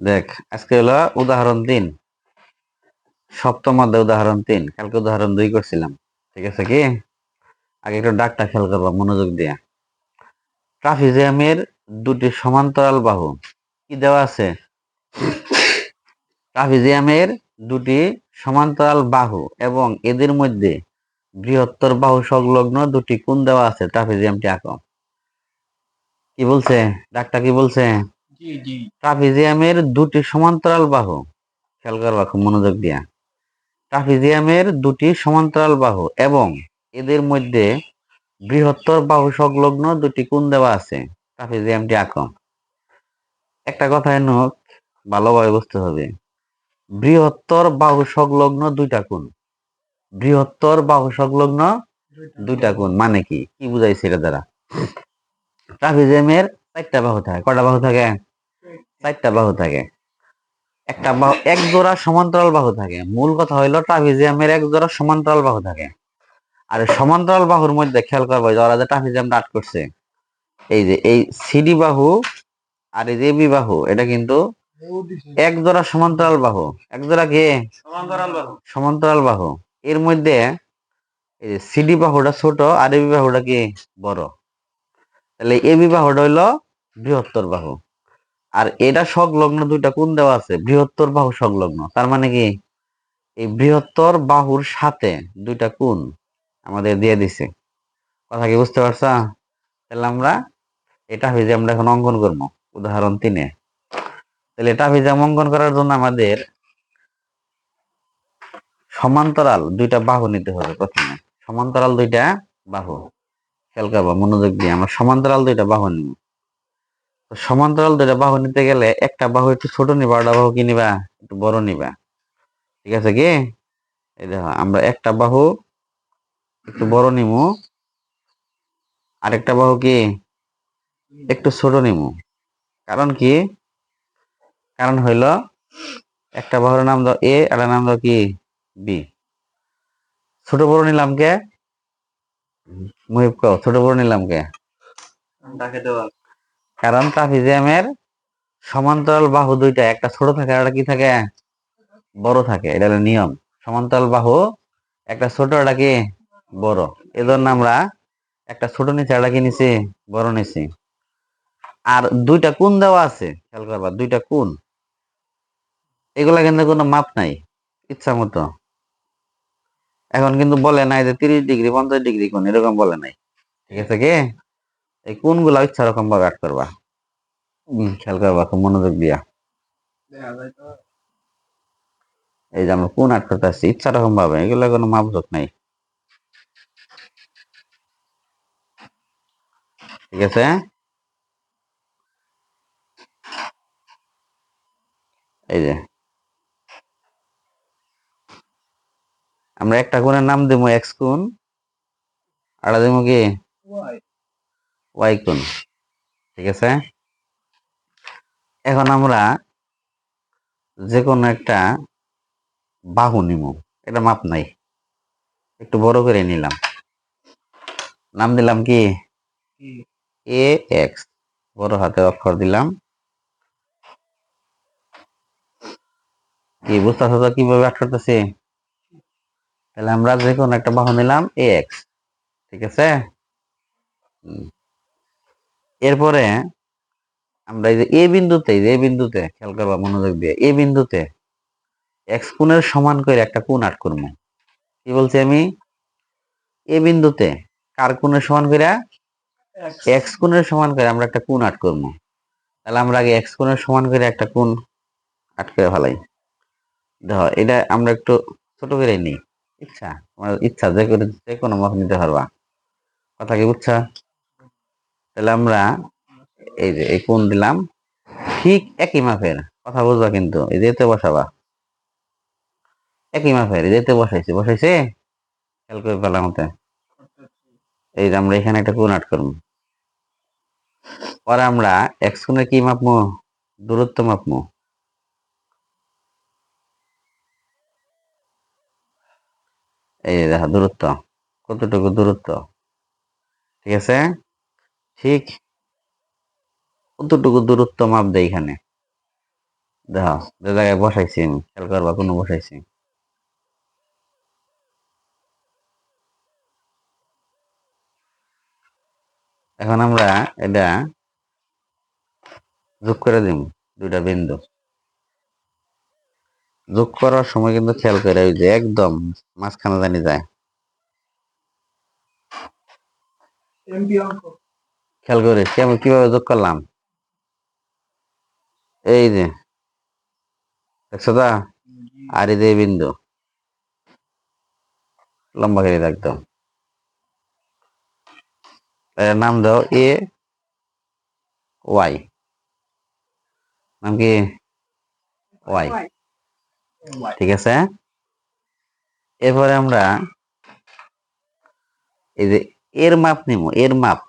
দেখ, আজকে হলো উদাহরণ তিন। সপ্তম অধ্যায় উদাহরণ তিন। কালকে উদাহরণ দুই করছিলাম, ঠিক আছে কি? আগে একটু ডাকটা খেয়াল করবা মনোযোগ দিয়ে। ট্রাফিজিয়ামের দুটি সমান্তরাল বাহু, কি দেওয়া আছে? ট্রাফিজিয়ামের দুটি সমান্তরাল বাহু এবং এদের মধ্যে বৃহত্তর বাহু সংলগ্ন দুটি কোণ দেওয়া আছে, ট্রাফিজিয়ামটি আঁকো। কি বলছে? ডাকটা কি বলছে? ট্রাফিজিয়ামের দুটি সমান্তরাল বাহু। খেয়াল করবা খুব মনোযোগ দিয়া। ট্রাফিজিয়ামের দুটি সমান্তরাল বাহু এবং এদের মধ্যে বৃহত্তর বাহু সংলগ্ন দুটি কোণ দেওয়া আছে। ট্রাফিজিয়ামটি আঁকো। একটা কথা এনো ভালোভাবে বুঝতে হবে। বৃহত্তর বাহু সংলগ্ন দুইটা কোণ। বৃহত্তর বাহু সংলগ্ন দুইটা কোণ। মানে কি? কি বুঝাইছে এটা দ্বারা? ট্রাফিজিয়ামের চারটা বাহু থাকে কয়টা বাহু থাকে? চারটা বাহু থাকে। একটা বাহু এক জোড়া সমান্তরাল বাহু থাকে। মূল কথা হইল ট্রাফিজিয়ামের এক জোড়া সমান্তরাল বাহু থাকে। আর সমান্তরাল বাহুর মধ্যে খেয়াল করব যারা যে ট্রাফিজিয়ামটা আট করছে এই যে এই সিডি বাহু আর এই যে বি বাহু এটা কিন্তু এক জোড়া সমান্তরাল বাহু। এক জোড়া কি? সমান্তরাল বাহু। সমান্তরাল বাহু। এর মধ্যে এই যে সিডি বাহুটা ছোট আর এবি বাহুটা কি? বড়। তাহলে এবি বাহুটা হইল বৃহত্তর বাহু। আর এটা সংলগ্ন দুইটা কোন দেওয়া আছে, বৃহত্তর বাহু সংলগ্ন। তার মানে কি? এই বৃহত্তর বাহুর সাথে দুইটা কোন আমাদের দিয়ে দিছে। কথা কি বুঝতে পারছ? তাহলে আমরা এটা হয়ে যে আমরা এখন অঙ্কন করব, উদাহরণ তিনে। তাহলে এটা হয়ে ভিজাম অঙ্কন করার জন্য আমাদের সমান্তরাল দুইটা বাহু নিতে হবে প্রথমে। সমান্তরাল দুইটা বাহু। খেয়াল করব, মনোযোগ দিয়ে আমরা সমান্তরাল দুইটা বাহু নিব। সমান্তরাল দুটা বাহু নিতে গেলে একটা বাহু একটু ছোট নিবা ওটা বাহু কি নিবা? একটু বড় নিবা। ঠিক আছে কি? এই দেখো, আমরা একটা বাহু একটু বড় নিমু, আরেকটা বাহু কি একটু ছোট নিমু। কারণ কি? কারণ হইল একটা বাহুর নাম দাও এ আর নাম দাও কি? বি ছোট বড় নিলাম কে? মুহিব কও, ছোট বড় নিলাম কে? তাকে দেওয়া। কারণ ট্রাফিজিয়ামের সমান্তরাল বাহু দুইটা, একটা ছোট থাকে আর কি থাকে? বড় থাকে, এটা হলো নিয়ম। সমান্তরাল বাহু, একটা ছোট, একটা কি? বড়। এজন্য আমরা একটা ছোট নিচে একটা কি নিছি? বড় নিছি। আর দুইটা কোন দেওয়া আছে, খেয়াল করবা, দুইটা কোন এগুলা কিন্তু কোনো মাপ নাই, ইচ্ছা মতো। এখন কিন্তু বলে নাই যে তিরিশ ডিগ্রি, পঞ্চাশ ডিগ্রি কোন এরকম বলে নাই। ঠিক আছে কি? এই কোণগুলা ইচ্ছা রকম ভাবে আট করবা খেয়াল করবা খুব মনোযোগ দিয়া। এই যে আমরা কোন আট করতে আসছি ইচ্ছা রকম ভাবে এগুলো কোনো মাপজোক নাই। ঠিক আছে? এই যে। আমরা একটা কোণের নাম দেবো এক্স কোণ। আর দেবো কি? ওয়াই ওয়াই ঠিক আছে? এখন আমরা যে কোনো একটা বাহু নিব এটা মাপ নাই। একটু বড় করে নিলাম। নাম দিলাম কি? কি? এ এক্স বড় হাতে অক্ষর দিলাম। কি বুঝতে তো কীভাবে আট করতেছি? তাহলে আমরা যে কোনো একটা বাহু নিলাম এ এক্স ঠিক আছে? হুম। এরপরে আমরা এই যে এ বিন্দুতে এ বিন্দুতে খেয়াল করবা মনোযোগ দিয়ে এ বিন্দুতে এক্স কোণের সমান করে একটা কোণ আট করব। কি বলছি আমি? এ বিন্দুতে কার কোণের সমান করে? এক্স কোণের সমান করে আমরা একটা কোণ আট করব। তাহলে আমরা আগে এক্স কোণের সমান করে একটা কোণ আট করে ফেলাই। দেখো এটা আমরা একটু ছোট করে নিই। ইচ্ছা আমার ইচ্ছা যে করে যে কোনো মত নিতে পারবা। কথা কি বুঝছা? তাহলে আমরা এই যে এই কোণ দিলাম। ঠিক একই মাপের, কথা বুঝবা কিন্তু, এই যেতে বসাবা। একই মাপের যেতে বসাইছি, বসাইছে? খেয়াল করে পেলাম মতে এই যে আমরা এখানে একটা কোণ আট করব। পরে আমরা এক্স কোণে কি মাপমো দূরত্ব মাপমো এই দেখা, দূরত্ব, কতটুকু দূরত্ব? ঠিক আছে? ঠিক? কতটুকু দূরত্ব মাপ দেয় এখানে? দেখো জায়গায় বসাইছি আমি, খেয়াল করবা কোনো বসাইছি। এখন আমরা এটা যোগ করে দিব দুইটা বিন্দু। যোগ করার সময় কিন্তু খেয়াল করে ওই যে একদম মাঝখানে জানি যায়। খেয়াল করে কেমন কীভাবে যোগ করলাম? এই যে, দেখছ দা আর এই যে বিন্দু। লম্বা করে একদম এর নাম দাও এ ওয়াই নাম কি? ওয়াই ঠিক আছে? এরপরে আমরা এই যে এর মাপ নিব, এর মাপ।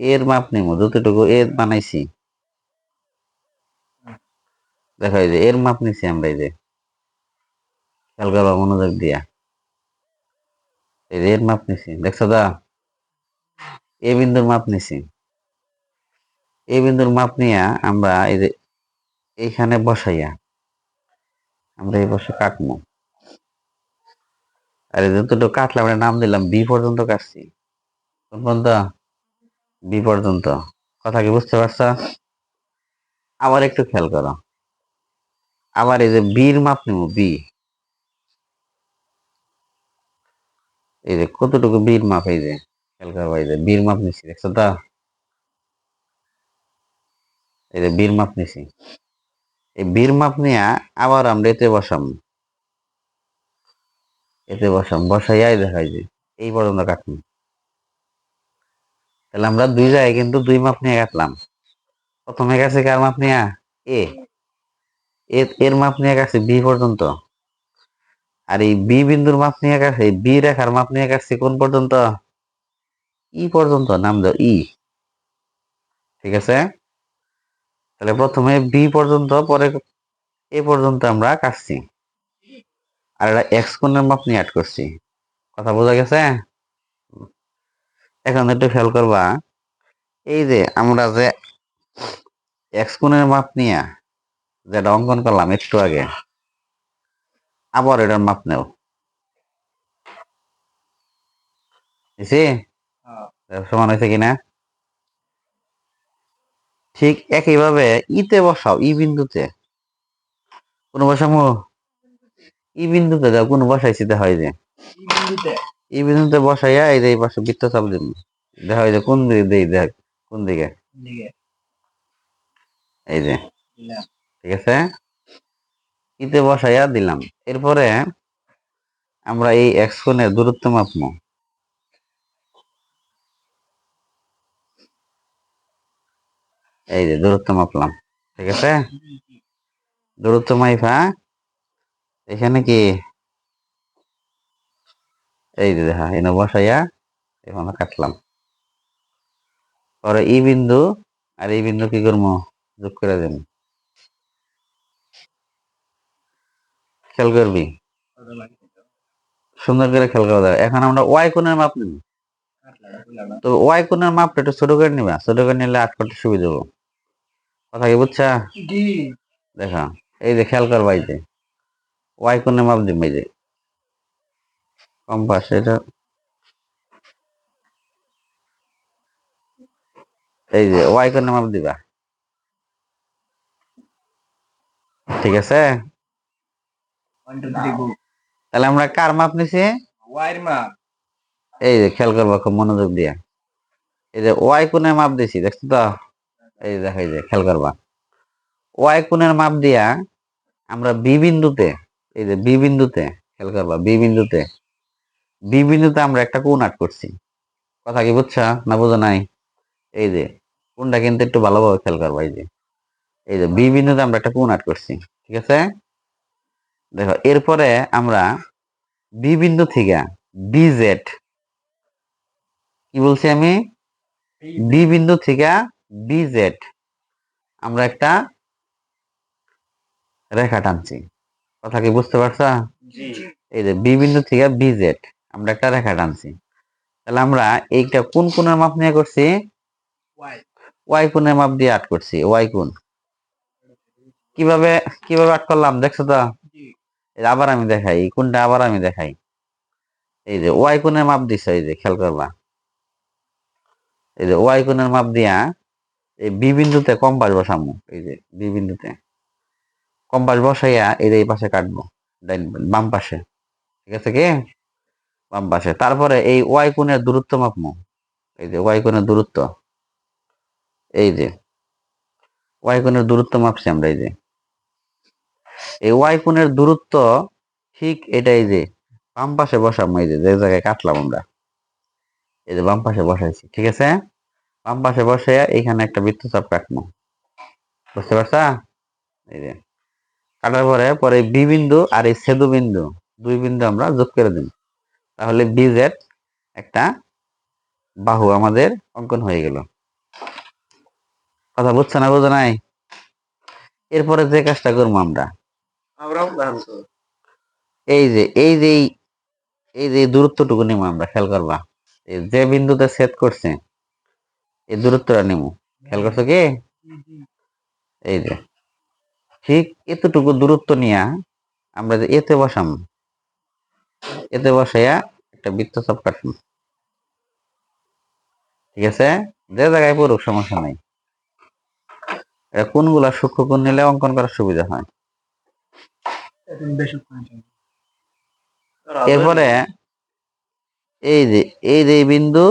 এর মাপ নিব যতটুকু এর বানাইছি। দেখো এই যে এর মাপ নিছি আমরা এই যে। খেয়াল মনোযোগ দিয়া। এর মাপ নিছি, দেখছ দা? এ বিন্দুর মাপ নিছি। এ বিন্দুর মাপ নিয়া আমরা এই যে এইখানে বসাইয়া, আমরা এই বসে কাটবো আর এই যতটুকু কাটলাম, আমরা নাম দিলাম, বি পর্যন্ত কাটছি। বি পর্যন্ত। কথা কি বুঝতে পারছ? আবার একটু খেয়াল করো। আবার এই যে বির মাপ নিব, বি। এই যে কতটুকু বীর মাপ, এই যে খেয়াল করো এই যে বীর মাপ নিছি, দেখছ তো? এই যে বীর মাপ নিছি। এই বীর মাপ নিয়ে আবার আমরা এতে বসাম। এতে বসাম, বসাইয়াই দেখাই যে, এই পর্যন্ত কাটলাম তাহলে আমরা দুই জায়গায় কিন্তু দুই মাপ নিয়ে কাটলাম। প্রথমে গেছে কার মাপ নিয়ে? এ। এর মাপ নিয়ে গেছে বি পর্যন্ত। আর এই বি বিন্দুর মাপ নিয়ে গেছে বি রেখার মাপ নিয়ে গেছে কোন পর্যন্ত? ই পর্যন্ত, নাম দাও ই। ঠিক আছে? তাহলে প্রথমে বি পর্যন্ত, পরে এ পর্যন্ত আমরা কাটছি। আর এটা এক্স কোণের মাপ নিয়ে অ্যাড করছি। কথা বোঝা গেছে? এখন একটু খেয়াল করবা এই যে আমরা যে এক্স কোণের মাপ নিয়ে যেটা অঙ্কন করলাম একটু আগে আবার এটার মাপ নেও। হ্যাঁ। সমান হয়েছে কিনা? ঠিক একইভাবে ইতে বসাও ই বিন্দুতে। কোন বসামো ই বিন্দুতে। দাও কোন বসাইছি হয় যে। ই বিন্দুতে। ই বিন্দুতে বসাইয়া এই যে এই পাশে বৃত্ত চাপ দিন। দেখা হয় যে কোন দিকে? দেই দেখ কোন দিকে? এই যে। ঠিক আছে? ইতে বসাইয়া দিলাম। এরপরে আমরা এই এক্স কোণের দূরত্ব মাপবো। এই যে দূরত্ব মাপলাম। ঠিক আছে? দূরত্ব মাইফা এখানে কি? এই যে দেখা এনে বসাইয়া এখানে কাটলাম। পরে ই বিন্দু আর এই বিন্দু কি করব? যোগ করে দেব খেয়াল করবি? সুন্দর করে খেয়াল করা যাবে। এখন আমরা ওয়াই কোণের মাপ নিব। তো ওয়াই কোণের মাপটা একটু ছোট করে নিবা। ছোট করে নিলে আট করতে সুবিধা হব। কথা কি বুঝছা? দেখা এই যে খেয়াল করবা এই যে। ওয়াই কোণের মাপ দিব এই যে। কম্পাস এটা এই যে ওয়াই কোণের মাপ দিবা। ঠিক আছে? তাহলে আমরা কার মাপ নিছি? ওয়াইর মাপ। এই যে খেয়াল করবা খুব মনোযোগ দিয়া। এই যে ওয়াই কোণের মাপ দিছি দেখছ তো? এই যে দেখো এই যে খেয়াল করবা। ওয়াই কোণের মাপ দিয়া আমরা বি বিন্দুতে এই যে বি বিন্দুতে খেয়াল করবা বি বিন্দুতে বি বিন্দুতে আমরা একটা কোণ আট করছি। কথা কি বুঝছা? না বুঝো নাই? এই যে কোনটা কিন্তু একটু ভালোভাবে খেয়াল করব এই যে। এই যে বি বিন্দুতে আমরা একটা কোণ আট করছি ঠিক আছে? দেখো এরপরে আমরা বি বিন্দু থেকে বি জেড কি বলছি আমি? বি বিন্দু থেকে বি জেড আমরা একটা রেখা টানছি। কথা কি বুঝতে পারছা? এই যে বি বিন্দু থেকে বি জেড আমরা একটা রেখা টানছি। তাহলে আমরা এইটা কোন কোণের মাপ নিয়ে করছি? ওয়াই কোণের মাপ দিয়ে আট করছি ওয়াই কোণ। কীভাবে কীভাবে আট করলাম? দেখছ তো? আবার আমি দেখাই এই কোনটা আবার আমি দেখাই। এই যে ওয়াই কোণের মাপ দিছে এই যে খেয়াল করবা। এই যে ওয়াই কোণের মাপ দিয়া এই বি বিন্দুতে কম্পাস বসামু এই যে বি বিন্দুতে। কম্পাস বসাইয়া এই যে এই পাশে কাটবো ডাইন বাম পাশে। ঠিক আছে কি? বাম পাশে। তারপরে এই ওয়াই কোণের দূরত্ব মাপমু এই যে ওয়াই কোণের দূরত্ব। এই যে ওয়াই কোণের দূরত্ব মাপছি আমরা, এই যে। এই ওয়াই কোণের দূরত্ব ঠিক এটাই যে বাম পাশে বসাবো, এই যে যে জায়গায় কাটলাম আমরা। এই যে বাম পাশে বসাইছি, ঠিক আছে? বাম পাশে বসে এখানে একটা বৃত্তচাপ কাটবো। বুঝতে পারছা? এই যে। কাটার পরে পরে বি বিন্দু আর এই সেদু বিন্দু, দুই বিন্দু আমরা যোগ করে দিন তাহলে বিজেড একটা বাহু আমাদের অঙ্কন হয়ে গেল। কথা বুঝছে না বোঝো নাই? এরপরে যে কাজটা করব আমরা। এই যে এই যে এই- যে দূরত্বটুকু নিব আমরা খেয়াল করবা। যে বিন্দুতে সেট করছে এই দূরত্বটা নিব। খেয়াল করছ কি? এই যে ঠিক এতটুকু দূরত্ব নিয়া আমরা যে এতে বসাম এতে বসাইয়া একটা বৃত্তচাপ কাটবো ঠিক আছে? যে জায়গায় পড়ুক, সমস্যা নাই। এটা কোনগুলা সূক্ষ্ম কোণ নিলে অঙ্কন করার সুবিধা হয়? এরপরে এই যে এই যে বিন্দু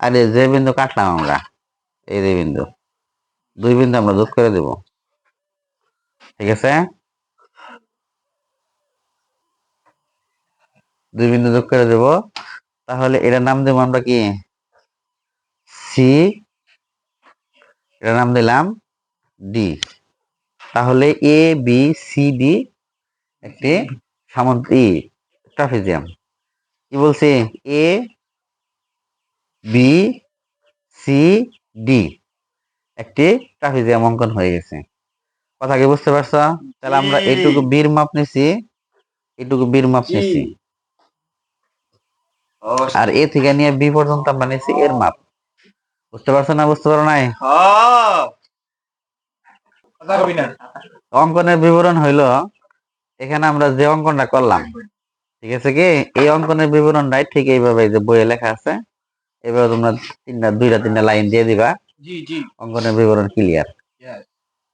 আর যে বিন্দু কাটলাম আমরা, এই যে বিন্দু, দুই বিন্দু আমরা যোগ করে দেব। ঠিক আছে? দুই বিন্দু যোগ করে দেব। তাহলে এটার নাম দেবো আমরা কি? সি এটার নাম দিলাম ডি তাহলে এ বি সি ডি একটি সামন্ত ই ট্রাফিজিয়াম। কি বলছি? এ বি সি ডি একটি ট্রাফিজিয়াম অঙ্কন হয়ে গেছে। কথা কি বুঝতে পারছ? তাহলে আমরা জি। এইটুকু বীর মাপ নিছি। এটুকু বীর মাপ। নিছি। আর এ থেকে নিয়ে বি পর্যন্ত আমরা এর মাপ। বুঝতে পারছ না বুঝতে পারো নাই? অঙ্কনের বিবরণ হইল এখানে আমরা যে অঙ্কনটা করলাম ঠিক আছে কি? এই অঙ্কনের বিবরণটাই ঠিক এইভাবে যে বইয়ে লেখা আছে এভাবে তোমরা তিনটা দুইটা তিনটা লাইন দিয়ে দিবা। অঙ্কনের বিবরণ ক্লিয়ার.